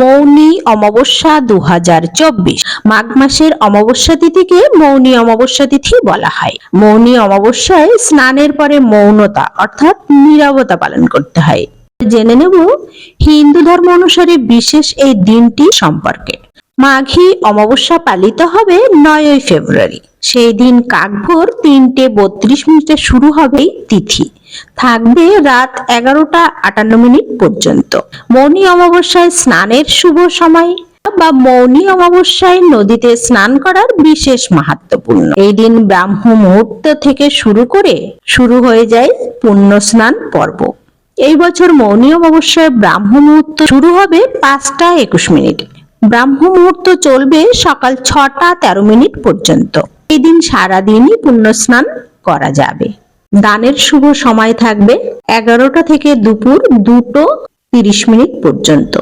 মৌনী অমাবস্যা দু হাজার চব্বিশ। মাঘ মাসের অমাবস্যা তিথিকে মৌনী অমাবস্যা তিথি বলা হয়। মৌনী অমাবস্যায় স্নানের পরে মৌনতা, অর্থাৎ নীরবতা পালন করতে হয়। জেনে নেব, হিন্দু ধর্ম অনুসারে বিশেষ এই দিনটি সম্পর্কে। মাঘী অমাবস্যা পালিত হবে নয়ই ফেব্রুয়ারি। সেই দিন কাকভোর তিনটে বত্রিশ মিনিটে শুরু হবে তিথি। থাকবে রাত এগারোটা আটান্ন মিনিট পর্যন্ত। মৌনী অমাবস্যায় স্নানের শুভ সময় বা মৌনী অমাবস্যায় নদীতে স্নান করার বিশেষ মাহাত্মপূর্ণ এই দিন ব্রাহ্ম মুহূর্ত থেকে শুরু করে শুরু হয়ে যায় পুণ্য স্নান পর্ব। এই বছর মৌনী অমাবস্যায় ব্রাহ্ম মুহূর্ত শুরু হবে পাঁচটা একুশ মিনিটে। ব্রাহ্ম মুহূর্ত চলবে সকাল ছটা তেরো মিনিট পর্যন্ত। এদিন দিন সারাদিনই পুণ্য স্নান করা যাবে। দানের শুভ সময় থাকবে এগারোটা থেকে দুপুর দুটো তিরিশ মিনিট পর্যন্ত।